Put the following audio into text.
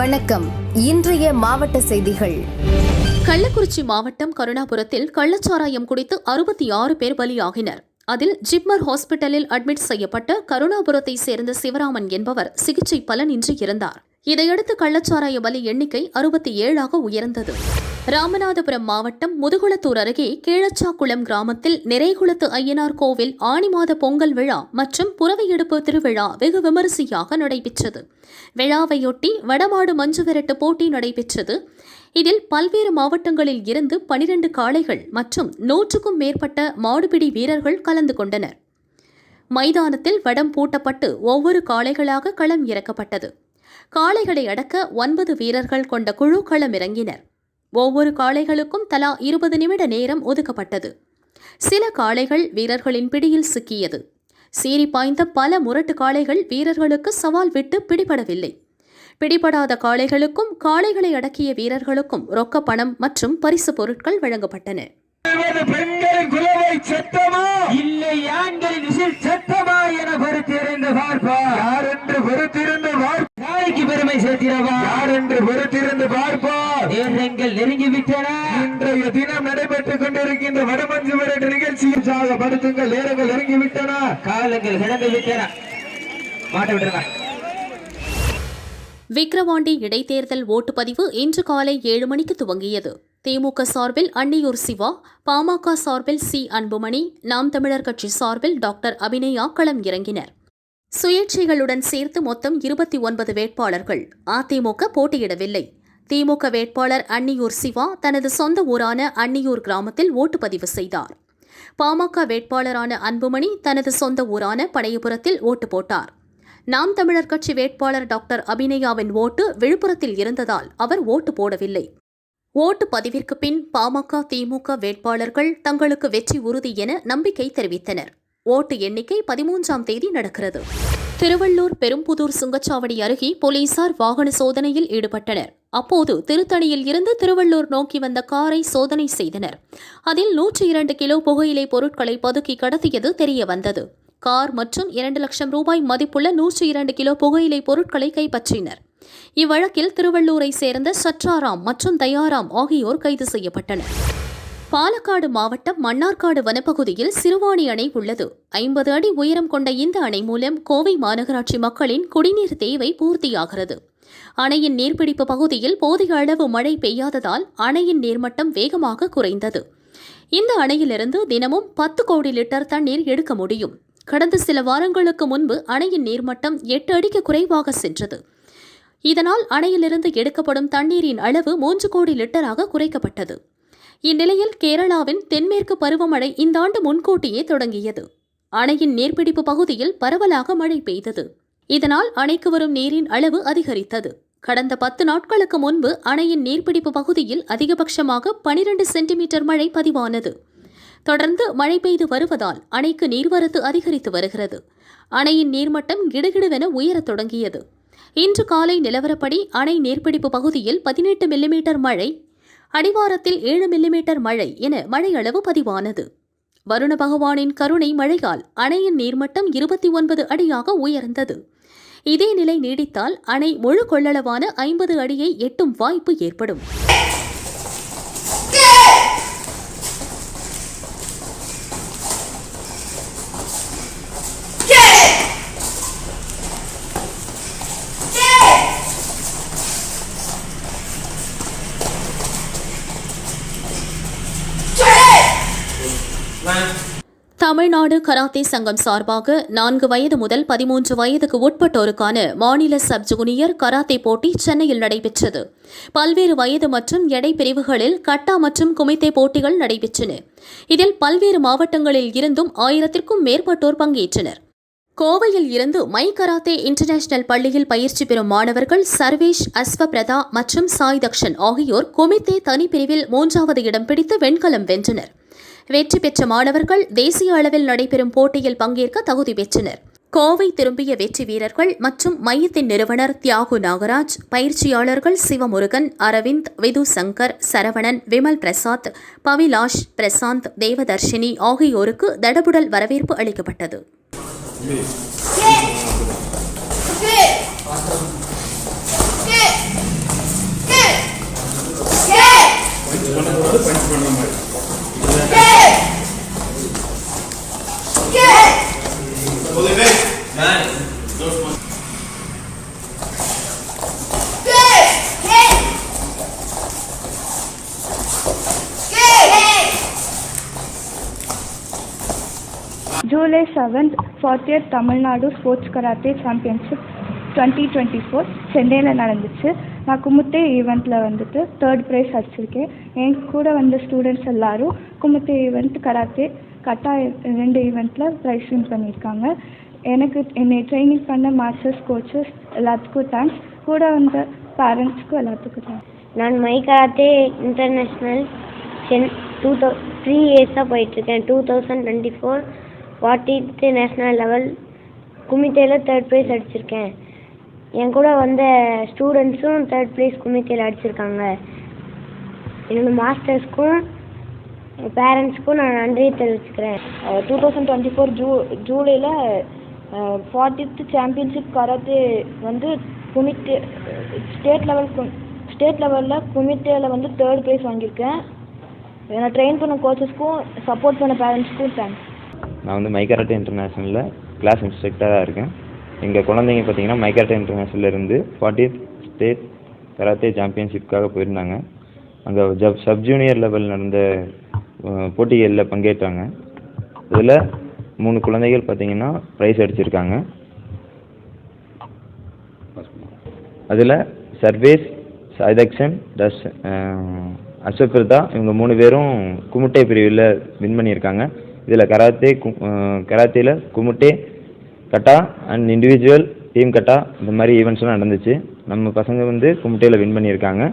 வணக்கம். இன்றைய மாவட்ட செய்திகள். கள்ளக்குறிச்சி மாவட்டம் கருணாபுரத்தில் கள்ளச்சாராயம் குடித்து அறுபத்தி ஆறு பேர் பலியாகினர். அதில் ஜிப்மர் ஹாஸ்பிட்டலில் அட்மிட் செய்யப்பட்ட கருணாபுரத்தை சேர்ந்த சிவராமன் என்பவர் சிகிச்சை பலனின்றி இருந்தார் இதையடுத்து கள்ளச்சாராய பலி எண்ணிக்கை அறுபத்தி ஏழாக உயர்ந்தது. ராமநாதபுரம் மாவட்டம் முதுகுளத்தூர் அருகே கீழச்சாக்குளம் கிராமத்தில் நிறைகுளத்து ஐயனார் கோவில் ஆணி மாத பொங்கல் விழா மற்றும் புறவையெடுப்பு திருவிழா வெகு விமரிசையாக நடைபெற்றது. விழாவையொட்டி வடமாடு மஞ்சு விரட்டு போட்டி நடைபெற்றது. இதில் பல்வேறு மாவட்டங்களில் இருந்து பனிரெண்டு காளைகள் மற்றும் நூற்றுக்கும் மேற்பட்ட மாடுபிடி வீரர்கள் கலந்து கொண்டனர். மைதானத்தில் வடம் பூட்டப்பட்டு ஒவ்வொரு காளைகளாக களம் இறக்கப்பட்டது. காளைகளை அடக்க ஒன்பது வீரர்கள் கொண்ட குழு களம் இறங்கினர் ஒவ்வொரு காளைகளுக்கும் தலா இருபது நிமிட நேரம் ஒதுக்கப்பட்டது. சில காளைகள் வீரர்களின் பிடியில் சிக்கியது. சீறி பாய்ந்த பல முரட்டு காளைகள் வீரர்களுக்கு சவால் விட்டு பிடிபடவில்லை. பிடிபடாத காளைகளுக்கும் காளைகளை அடக்கிய வீரர்களுக்கும் ரொக்க பணம் மற்றும் பரிசு பொருட்கள் வழங்கப்பட்டன. இருபது பெண்களின் குலவை சத்தமா? இல்லை ஆண்களின் விசில் சத்தமா என பொறுத்திருந்து பார்ப்போம் யார் என்று பொறுத்திருந்து பார்ப்போம் நாளைக்கு பெருமை சேர்த்திடவா யார் என்று பொறுத்திருந்து பார்ப்போம். நேரங்கள் நெருங்கி விட்டன. இன்றைய தினம் நடைபெற்றுக் கொண்டிருக்கின்ற வடமஞ்சு விரட்டு நிகழ்ச்சியில் உற்சாகப்படுத்துங்கள் நேரங்கள் நெருங்கி விட்டன. காலங்கள் கடந்து விட்டன. மாட்ட விட்டுருங்க. விக்கிரவாண்டி இடைத்தேர்தல் ஓட்டுப்பதிவு இன்று காலை ஏழு மணிக்கு துவங்கியது. திமுக சார்பில் அன்னியூர் சிவா பாமக சார்பில் சி அன்புமணி நாம் தமிழர் கட்சி சார்பில் டாக்டர் அபிநயா களம் இறங்கினர். சுயேட்சைகளுடன் சேர்த்து மொத்தம் இருபத்தி ஒன்பது வேட்பாளர்கள். அதிமுக போட்டியிடவில்லை. திமுக வேட்பாளர் அன்னியூர் சிவா தனது சொந்த ஊரான அன்னியூர் கிராமத்தில் ஓட்டுப்பதிவு செய்தார். பாமக வேட்பாளரான அன்புமணி தனது சொந்த ஊரான படையபுரத்தில் ஓட்டு போட்டார். நாம் தமிழர் கட்சி வேட்பாளர் டாக்டர் அபிநயாவின் ஓட்டு விழுப்புரத்தில் இருந்ததால் அவர் ஓட்டு போடவில்லை. ஓட்டு பதிவிற்கு பின் பாமக திமுக வேட்பாளர்கள் தங்களுக்கு வெற்றி உறுதி என நம்பிக்கை தெரிவித்தனர். ஓட்டு எண்ணிக்கை பதிமூன்றாம் தேதி நடக்கிறது. திருவள்ளூர் பெரும்புதூர் சுங்கச்சாவடி அருகே போலீசார் வாகன சோதனையில் ஈடுபட்டனர். அப்போது திருத்தணியில் இருந்து திருவள்ளூர் நோக்கி வந்த காரை சோதனை செய்தனர். அதில் நூற்றி இரண்டு கிலோ புகையிலை பொருட்களை பதுக்கி கடத்தியது தெரிய வந்தது கார் மற்றும் இரண்டு லட்சம் ரூபாய் மதிப்புள்ள நூற்றி இரண்டு கிலோ புகையிலை பொருட்களை கைப்பற்றினர். இவ்வழக்கில் திருவள்ளூரை சேர்ந்த சற்றாராம் மற்றும் தயாராம் ஆகியோர் கைது செய்யப்பட்டனர். பாலக்காடு மாவட்டம் மன்னார்காடு வனப்பகுதியில் சிறுவாணி அணை உள்ளது. ஐம்பது அடி உயரம் கொண்ட இந்த அணை மூலம் கோவை மாநகராட்சி மக்களின் குடிநீர் தேவை பூர்த்தியாகிறது. அணையின் நீர்பிடிப்பு பகுதியில் போதிய அளவு மழை பெய்யாததால் அணையின் நீர்மட்டம் வேகமாக குறைந்தது. இந்த அணையிலிருந்து தினமும் பத்து கோடி லிட்டர் தண்ணீர் எடுக்க முடியும். கடந்த சில வாரங்களுக்கு முன்பு அணையின் நீர்மட்டம் எட்டு அடிக்கு குறைவாக சென்றது. இதனால் அணையிலிருந்து எடுக்கப்படும் தண்ணீரின் அளவு மூன்று கோடி லிட்டராக குறைக்கப்பட்டது. இந்நிலையில் கேரளாவின் தென்மேற்கு பருவமழை இந்த ஆண்டு முன்கூட்டியே தொடங்கியது. அணையின் நீர்பிடிப்பு பகுதியில் பரவலாக மழை பெய்தது. இதனால் அணைக்கு வரும் நீரின் அளவு அதிகரித்தது. கடந்த பத்து நாட்களுக்கு முன்பு அணையின் நீர்பிடிப்பு பகுதியில் அதிகபட்சமாக பனிரெண்டு சென்டிமீட்டர் மழை பதிவானது. தொடர்ந்து மழை பெய்து வருவதால் அணைக்கு நீர்வரத்து அதிகரித்து வருகிறது. அணையின் நீர்மட்டம் கிடுகிடுவென உயரத் தொடங்கியது. இன்று காலை நிலவரப்படி அணை நீர்பிடிப்பு பகுதியில் பதினெட்டு மில்லிமீட்டர் மழை அடிவாரத்தில் ஏழு மில்லிமீட்டர் மழை என மழையளவு பதிவானது. வருண பகவானின் கருணை மழையால் அணையின் நீர்மட்டம் இருபத்தி ஒன்பது அடியாக உயர்ந்தது. இதே நிலை நீடித்தால் அணை முழு கொள்ளளவான ஐம்பது அடியை எட்டும் வாய்ப்பு ஏற்படும். தமிழ்நாடு கராத்தே சங்கம் சார்பாக நான்கு வயது முதல் பதிமூன்று வயதுக்கு உட்பட்டோருக்கான மாநில சப் ஜூனியர் கராத்தே போட்டி சென்னையில் நடைபெற்றது. பல்வேறு வயது மற்றும் எடை பிரிவுகளில் கட்டா மற்றும் குமித்தே போட்டிகள் நடைபெற்றன. இதில் பல்வேறு மாவட்டங்களில் இருந்தும் ஆயிரத்திற்கும் மேற்பட்டோர் பங்கேற்றனர். கோவையில் இருந்து மை கராத்தே இன்டர்நேஷனல் பள்ளியில் பயிற்சி பெறும் மாணவர்கள் சர்வேஷ் அஸ்வபிரதா மற்றும் சாய் தக்ஷன் ஆகியோர் குமித்தே தனிப்பிரிவில் மூன்றாவது இடம் பிடித்து வெண்கலம் வென்றனர். வெற்றி பெற்ற மாணவர்கள் தேசிய அளவில் நடைபெறும் போட்டியில் பங்கேற்க தகுதி பெற்றனர் கோவை திரும்பிய வெற்றி வீரர்கள் மற்றும் மையத்தின் நிறுவனர் தியாகு நாகராஜ் பயிற்சியாளர்கள் சிவமுருகன் அரவிந்த் விது சங்கர் சரவணன் விமல் பிரசாத் பவிலாஷ் பிரசாந்த் தேவதர்ஷினி ஆகியோருக்கு தடபுடல் வரவேற்பு அளிக்கப்பட்டது பண்ணுற July seventh fortieth Tamil Nadu sports karate championship twenty twenty four சென்னையில் நடந்துச்சு. நான் குமுத்தே ஈவெண்ட்டில் வந்துட்டு தேர்ட் ப்ரைஸ் அடிச்சிருக்கேன். என் கூட வந்த ஸ்டூடெண்ட்ஸ் எல்லாரும் குமுத்தே ஈவெண்ட் கராத்தே கட்டா ரெண்டு ஈவெண்ட்டில் ப்ரைஸ் வின் பண்ணியிருக்காங்க. எனக்கு என்னை ட்ரைனிங் பண்ண மாஸ்டர்ஸ் கோச்சஸ் எல்லாத்துக்கும் தேங்க்ஸ் கூட வந்த பேரண்ட்ஸ்க்கும் எல்லாத்துக்கும் தேங்க்ஸ் நான் மை கராத்தே இன்டர்நேஷ்னல் சென் டூ தௌ த்ரீ இயர்ஸாக போயிட்டுருக்கேன் two thousand twenty four fortieth national level குமித்தேல third prize அடிச்சிருக்கேன். என் கூட வந்த ஸ்டூடெண்ட்ஸும் தேர்ட் ப்ரைஸ் குமித்தேல அடிச்சிருக்காங்க. என்னோடய மாஸ்டர்ஸ்க்கும் பேரண்ட்ஸ்க்கும் நான் நன்றியை தெரிவிச்சுக்கிறேன். டூ தௌசண்ட் டுவெண்ட்டி ஃபோர் ஜூ ஜூலையில் ஃபார்ட்டித்து சாம்பியன்ஷிப் கராத்தே வந்து குமித்தே ஸ்டேட் லெவல் ஸ்டேட் லெவலில் குமித்தேயில் வந்து தேர்ட் ப்ரைஸ் வாங்கியிருக்கேன். என்னை ட்ரெயின் பண்ண கோச்சஸ்க்கும் சப்போர்ட் பண்ண பேரண்ட்ஸ்க்கும் தேங்க்ஸ் நான் வந்து மைகாரட்டே இன்டர்நேஷ்னலில் கிளாஸ் இன்ஸ்ட்ரக்டராக இருக்கேன். எங்கள் குழந்தைங்க பார்த்தீங்கன்னா மைகாரட்டே இன்டர்நேஷ்னல்ல இருந்து ஸ்டேட் கராத்தே சாம்பியன்ஷிப்காக போயிருந்தாங்க. அங்கே ஜப் சப் ஜூனியர் லெவல் நடந்த போட்டிகளில் பங்கேற்றாங்க. இதில் மூணு குழந்தைகள் பார்த்தீங்கன்னா ப்ரைஸ் அடிச்சிருக்காங்க. அதில் சர்வேஸ் சதக்ஷன் தர்ஷ் அஸ்வபிரதா இவங்க மூணு பேரும் குமுட்டை பிரிவில் வின் பண்ணியிருக்காங்க. இதில் கராத்தே கு கராத்தேல kumite kata and individual team kata இந்த மாதிரி ஈவெண்ட்ஸ்லாம் நடந்துச்சு. நம்ம பசங்க வந்து குமுட்டேல வின் பண்ணியிருக்காங்க.